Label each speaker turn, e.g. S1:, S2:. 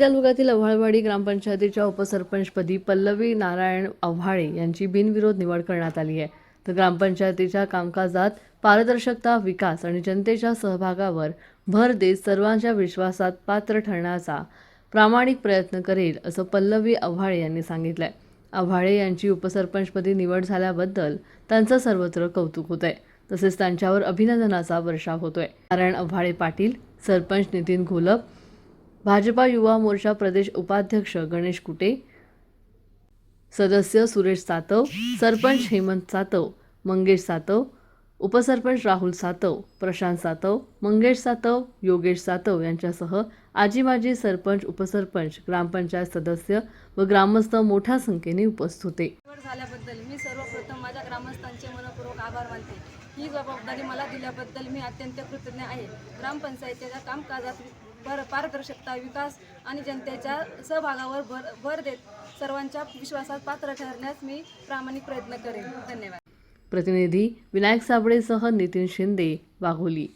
S1: तालुक्यातील अव्हाळवाडी ग्रामपंचायतीच्या उपसरपंचपदी पल्लवी नारायण आव्हाळे यांची बिनविरोध निवड करण्यात आली आहे. तर ग्रामपंचायतीच्या कामकाजात पारदर्शकता विकास आणि जनतेच्या सहभागावर भर देत सर्वांच्या विश्वासात पात्र ठरण्याचा प्रामाणिक प्रयत्न करेल असं पल्लवी आव्हाळे यांनी सांगितलंय. आव्हाळे यांची उपसरपंचपदी निवड झाल्याबद्दल त्यांचं सर्वत्र कौतुक होत आहे तसेच त्यांच्यावर अभिनंदनाचा वर्षाव होतोय. नारायण आव्हाळे पाटील सरपंच नितीन घोलप भाजपा युवा मोर्चा प्रदेश उपाध्यक्ष गणेश कुटे सदस्य सुरेश सातव सरपंच हेमंत सातव मंगेश सातव उपसरपंच राहुल सातव प्रशांत सातव मंगेश सातव योगेश सातव यांच्यासह आजी माजी सरपंच उपसरपंच ग्रामपंचायत सदस्य व ग्रामस्थ मोठ्या संख्येने उपस्थित होते.
S2: झाल्याबद्दल मी सर्वप्रथम माझ्या ग्रामस्थांचे मनपूर्वक आभार मानते. ही जबाबदारी मला दिल्याबद्दल मी अत्यंत कृतज्ञ आहे. ग्रामपंचायतीच्या कामकाजात पर पारदर्शकता विकास आणि जनतेच्या सहभागावर भर भर देत सर्वांच्या विश्वासात पात्र ठरण्यास मी प्रामाणिक प्रयत्न करेन. धन्यवाद.
S1: प्रतिनिधी विनायक साबळेसह नितीन शिंदे वाघोली